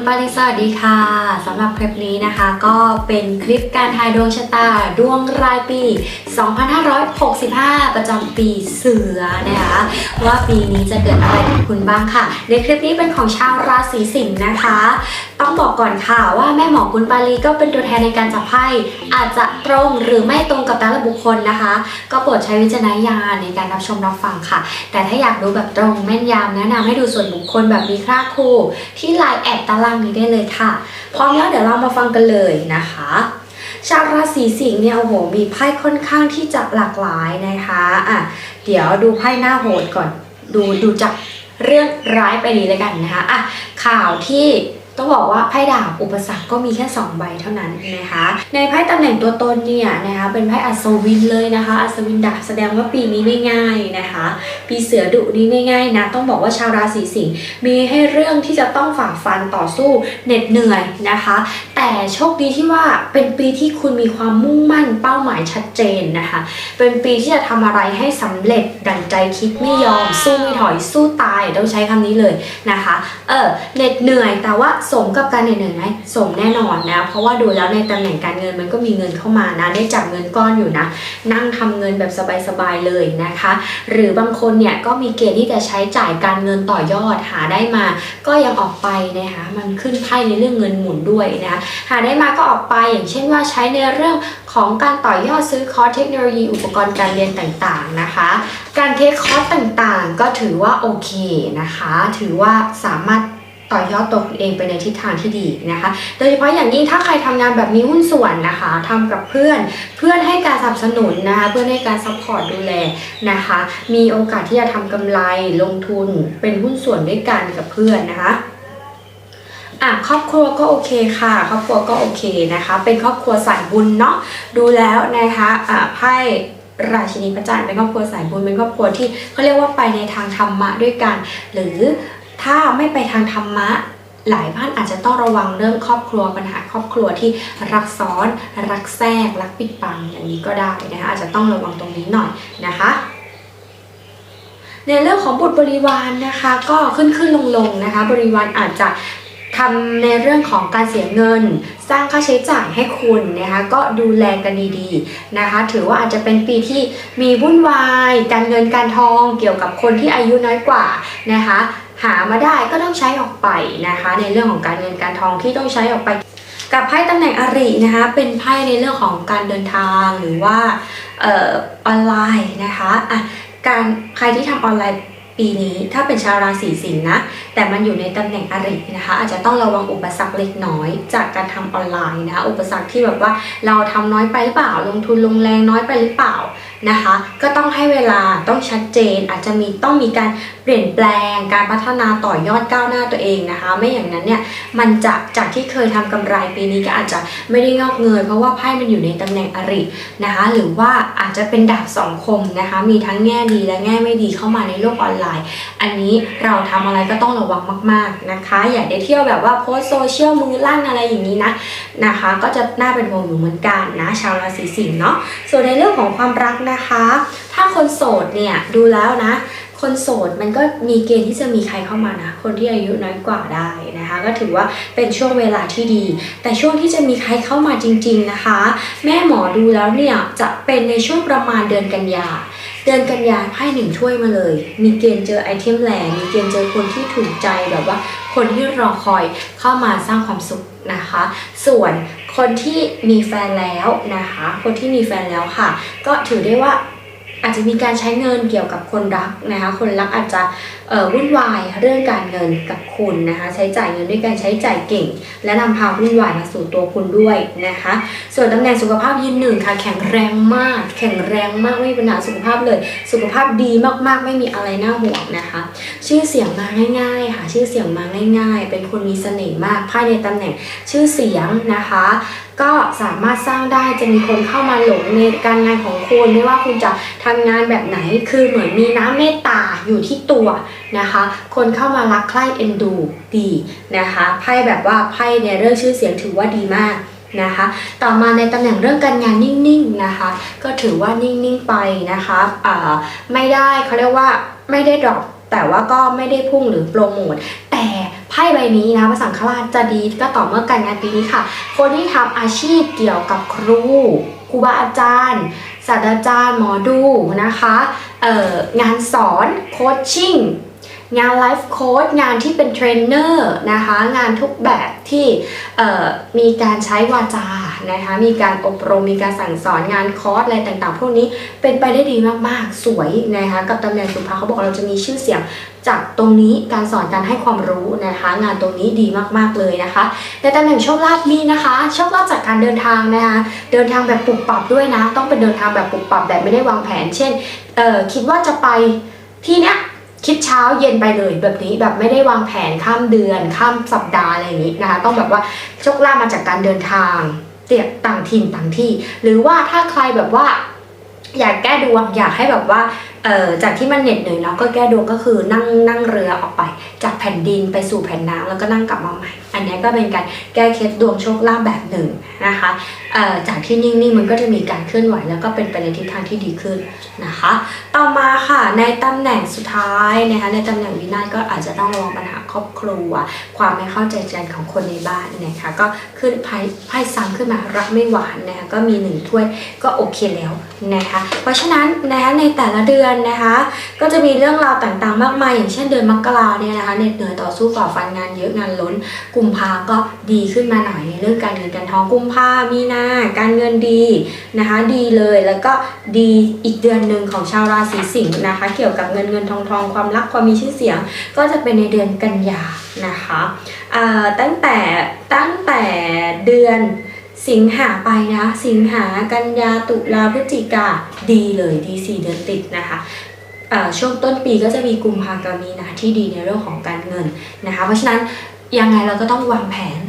คุณปาริสวัสดีค่ะสำหรับคลิปนี้นะคะ ก็เป็นคลิปการทายดวงชะตาดวงรายปี 2565 ประจำปีเสือนะคะ ว่าปีนี้จะเกิดอะไรกับคุณบ้างค่ะ ในคลิปนี้เป็นของชาวราศีสิงห์นะคะ ต้องบอกก่อนค่ะว่าแม่หมอคุณปาลีก็เป็นตัวแทนในการจับไพ่อาจจะตรงหรือไม่ตรงกับแต่ละบุคคลนะคะ ก็โปรดใช้วิจารณญาณในการรับชมรับฟังค่ะ แต่ถ้าอยากดูแบบตรงแม่นยำแนะนำให้ดูส่วนบุคคลแบบมีค่าคู่ที่ไลน์แอดตารางนี้ได้เลยค่ะ พร้อมแล้วเดี๋ยวเรามาฟังกันเลยนะคะ ชาวราศีสิงห์เนี่ยโอ้โหมีไพ่ค่อนข้างที่จะหลากหลายนะคะอะเดี๋ยวดูไพ่หน้าโหดก่อน ดูดูจากเรื่องร้ายไปดีเลยกันนะคะอะข่าวที่ ต้องบอกว่าไพ่ดาบอุปสรรคก็มีแค่ 2 ใบเท่านั้นนะคะ ในไพ่ตำแหน่งตัวตนเนี่ยนะคะเป็นไพ่อัศวินเลยนะคะ อัศวินดาบแสดงว่าปีนี้ไม่ง่ายนะคะ ปีเสือดุนี้ไม่ง่ายนะต้องบอกว่าชาวราศีสิงห์มีให้เรื่องที่จะต้องฝ่าฟันต่อสู้เหน็ดเหนื่อยนะคะ แต่โชคดีที่ว่าเป็นปีที่คุณมีความมุ่งมั่นเป้าหมายชัดเจนนะคะ เป็นปีที่จะทำอะไรให้สำเร็จดังใจคิดไม่ยอมสู้ไม่ถอยสู้ตายต้องใช้คำนี้เลยนะคะเออเหน็ดเหนื่อยแต่ว่าสมกับการเหนื่อยไหมสมแน่นอนนะ เพราะว่าดูแล้วในตำแหน่งการเงินมันก็มีเงินเข้ามานะ ได้จับเงินก้อนอยู่นะ นั่งทำเงินแบบสบายๆเลยนะคะ หรือบางคนเนี่ยก็มีเกณฑ์ที่จะใช้จ่ายการเงินต่อยอดหาได้มา ก็ยังออกไปนะคะมันขึ้นไพ่ในเรื่องเงินหมุนด้วยนะคะหาได้มาก็ออกไปอย่างเช่นว่าใช้ในเรื่องของการต่อยอดซื้อคอร์สเทคโนโลยีอุปกรณ์การเรียนต่างๆนะคะ การเทคคอร์สต่างๆ ก็ถือว่าโอเคนะคะ ถือว่าสามารถ ต่อยอดตัวคุณเองไปในทิศทางที่ดีนะคะ โดยเฉพาะอย่างยิ่งถ้าใครทำงานแบบมีหุ้นส่วนนะคะทำกับเพื่อน เพื่อนให้การสนับสนุนนะคะ เพื่อนให้การซัพพอร์ตดูแลนะคะ มีโอกาสที่จะทำกำไรลงทุนเป็นหุ้นส่วนด้วยกันกับเพื่อนนะคะอะครอบครัวก็โอเคค่ะ ครอบครัวก็โอเคนะคะ เป็นครอบครัวสายบุญเนาะดูแล้วนะคะอะไพ่ราชินีพระจันทร์เป็นครอบครัวสายบุญเป็นครอบครัวที่เขาเรียกว่าไปในทางธรรมะด้วยกัน หรือ ถ้าไม่ไปทางธรรมะ หลายบ้านอาจจะต้องระวังเรื่องครอบครัวปัญหาครอบครัวที่รักซ้อน รักแทรก รักปิดบังอย่างนี้ก็ได้นะคะอาจจะต้องระวังตรงนี้หน่อยนะคะในเรื่องของบุตรบริวารนะคะก็ขึ้นขึ้นลงลงนะคะ บริวารอาจจะทำในเรื่องของการเสียเงิน สร้างค่าใช้จ่ายให้คุณนะคะก็ดูแลกันดีๆนะคะ ถือว่าอาจจะเป็นปีที่มีวุ่นวาย การเงินการทองเกี่ยวกับคนที่อายุน้อยกว่านะคะ หามาได้ก็ต้องใช้ออกไปนะคะ ในเรื่องของการเงินการทองที่ต้องใช้ออกไป กับไพ่ตำแหน่งอรินะคะ เป็นไพ่ในเรื่องของการเดินทางหรือว่าออออนไลน์นะคะอะการใครที่ทำออนไลน์ปีนี้ถ้าเป็นชาวราศีสิงห์นะ แต่มันอยู่ในตำแหน่งอรินะคะ อาจจะต้องระวังอุปสรรคเล็กน้อย จากการทำออนไลน์นะคะอุปสรรคที่แบบว่าเราทำน้อยไปหรือเปล่า ลงทุนลงแรงน้อยไปหรือเปล่านะคะ ก็ต้องให้เวลาต้องชัดเจน อาจจะมีต้องมีการเปลี่ยนแปลง การพัฒนาต่อยอดก้าวหน้าตัวเองนะคะ ไม่อย่างนั้นเนี่ยมันจะจากที่เคยทำกำไรปีนี้ก็อาจจะไม่ได้งอกเงยเพราะว่าไพ่มันอยู่ในตำแหน่งอรินะคะ หรือว่าอาจจะเป็นดาบสองคมนะคะ มีทั้งแง่ดีและแง่ไม่ดีเข้ามาในโลกออนไลน์ อันนี้เราทำอะไรก็ต้องระวังมาก ๆนะคะ อย่าได้เที่ยวแบบว่าโพสโซเชียลมือลั่นอะไรอย่างนี้นะนะคะ ก็จะน่าเป็นห่วงอยู่เหมือนกันนะชาวราศีสิงห์เนาะส่วนในเรื่องของความรักนะคะ ถ้าคนโสดเนี่ยดูแล้วนะ คนโสดมันก็มีเกณฑ์ที่จะมีใครเข้ามานะ คนที่อายุน้อยกว่าได้นะคะ ก็ถือว่าเป็นช่วงเวลาที่ดี แต่ช่วงที่จะมีใครเข้ามาจริง ๆนะคะ แม่หมอดูแล้วเนี่ยจะเป็นในช่วงประมาณเดือนกันยาเดือนกันยาไพ่หนึ่งถ้วยมาเลย มีเกณฑ์เจอไอเทมแหลมีเกณฑ์เจอคนที่ถูกใจแบบว่าคนที่รอคอยเข้ามาสร้างความสุขนะคะ ส่วน คนที่มีแฟนแล้วนะคะ คนที่มีแฟนแล้วค่ะ ก็ถือได้ว่า อาจจะมีการใช้เงินเกี่ยวกับคนรักนะคะ คนรักอาจจะวุ่นวายเรื่องการเงินกับคุณนะคะ ใช้จ่ายเงินด้วยการใช้จ่ายเก่ง และนำพาวุ่นวายมาสู่ตัวคุณด้วยนะคะ ส่วนตำแหน่งสุขภาพยืนหนึ่งค่ะ แข็งแรงมาก แข็งแรงมากไม่มีปัญหาสุขภาพเลย สุขภาพดีมากๆ ไม่มีอะไรน่าห่วงนะคะ ชื่อเสียงมาง่ายๆค่ะ ชื่อเสียงมาง่าย ๆ เป็นคนมีเสน่ห์มากภายในตำแหน่งชื่อเสียงนะคะ ก็สามารถสร้างได้จะมีคนเข้ามาหลงในการงานของคุณไม่ว่าคุณจะทำงานแบบไหนคือเหมือนมีน้ำเมตตาอยู่ที่ตัวนะคะ คนเข้ามารักใคร่เอ็นดูดีนะคะไพ่แบบว่าไพ่ในเรื่องชื่อเสียงถือว่าดีมากนะคะ ต่อมาในตำแหน่งเรื่องการงานนิ่งๆนะคะ ก็ถือว่านิ่งๆไปนะคะอ่าไม่ได้เขาเรียกว่าไม่ได้ดรอปแต่ว่าก็ไม่ได้พุ่งหรือโปรโมทแต่ ไพ่ใบนี้นะพระสังฆราชจะดีก็ต่อเมื่อการงานปีนี้ค่ะ คนที่ทำอาชีพเกี่ยวกับครูครูบาอาจารย์ศาสตราจารย์หมอดูนะคะเอ่องานสอนโคชชิ่งงานไลฟ์โค้ดงานที่เป็นเทรนเนอร์นะคะ งานทุกแบบที่มีการใช้วาจา นะคะมีการอบรมมีการสั่งสอนงานคอร์สอะไรต่างๆ พวกนี้เป็นไปได้ดีมากๆ สวยนะคะกับตำแหน่งสุภาเขาบอกเราจะมีชื่อเสียงจากตรงนี้การสอนการให้ความรู้นะคะ งานตรงนี้ดีมากๆเลยนะคะในตำแหน่งโชคลาภมีนะคะโชคลาภจากการเดินทางนะคะ เดินทางแบบปรับปรับด้วยนะ ต้องเป็นเดินทางแบบปรับปรับแบบไม่ได้วางแผน เช่นเอ่อคิดว่าจะไปที่เนี้ยคิดเช้าเย็นไปเลยแบบนี้แบบไม่ได้วางแผนข้ามเดือนข้ามสัปดาห์อะไรอย่างนี้นะคะ ต้องแบบว่าโชคลาภมาจากการเดินทาง เตียต่างถิ่นต่างที่ หรือว่าถ้าใครแบบว่า อยากแก้ดวงอยากให้แบบว่าเอ่อจากที่มันเหน็ดเหนื่อยแล้วก็แก้ดวงก็คือนั่งนั่งเรือออกไป จากแผ่นดินไปสู่แผ่นน้ำแล้วก็นั่งกลับมาใหม่ อันนี้ก็เป็นการแก้เคล็ดดวงโชคลาภแบบหนึ่งนะคะจากที่นิ่งๆมันก็จะมีการเคลื่อนไหวแล้วก็เป็นไปในทิศทางที่ดีขึ้นนะคะ ต่อมาค่ะในตำแหน่งสุดท้ายนะคะในตำแหน่งวินาศก็อาจจะต้องระวังปัญหาครอบครัว ความไม่เข้าใจกันของคนในบ้านนะคะก็ขึ้นไพ่ไพ่ซ้ำขึ้นมารักไม่หวานนะคะก็มีหนึ่งถ้วยก็โอเคแล้วนะคะเพราะฉะนั้นนะคะในแต่ละเดือนนะคะก็จะมีเรื่องราวต่างๆ มากมาย อย่างเช่นเดือนมกราเนี่ยนะคะเหน็ดเหนื่อยต่อสู้ฝ่าฟันงานเยอะงานล้นกลุ่มมภาก็ดีขึ้นมาหน่อยในเรื่องการเงินการทองกุมภามีนาการเงินดีนะคะดีเลยแล้วก็ดีอีกเดือนหนึ่งของชาวราศีสิงห์นะคะ เกี่ยวกับเงินเงินทองทองความรักความมีชื่อเสียง ก็จะเป็นในเดือนกันยานะคะตั้งแต่ตั้งแต่เดือนสิงหาไปนะสิงหากันยาตุลาพฤศจิกาดีเลยดีสี่เดือนติดนะคะช่วงต้นปีก็จะมีกุมภากับมีนาที่ดีในเรื่องของการเงินนะคะ เพราะฉะนั้น ยังไงเราก็ต้องวางแผน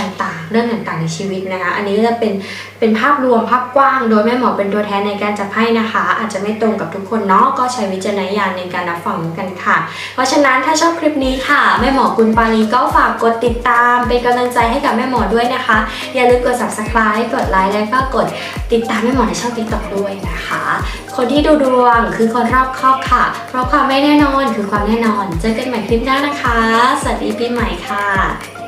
ต่างๆ เรื่องต่างๆในชีวิตนะคะ อันนี้ก็จะเป็นเป็นภาพรวมภาพกว้าง โดยแม่หมอเป็นตัวแทนในการจับให้นะคะ อาจจะไม่ตรงกับทุกคนเนาะก็ใช้วิจารณญาณในการรับฟังกันค่ะ เพราะฉะนั้นถ้าชอบคลิปนี้ค่ะแม่หมอกุลปาลีก็ฝากกดติดตาม เป็นกำลังใจให้กับแม่หมอด้วยนะคะ อย่าลืมกด subscribe กดไลค์และก็กดติดตามแม่หมอในช่อง TikTok ด้วยนะคะ คนที่ดูดวงคือคนรอบครอบค่ะ เพราะความไม่แน่นอนคือความแน่นอน เจอกันใหม่คลิปหน้านะคะ สวัสดีปีใหม่ค่ะ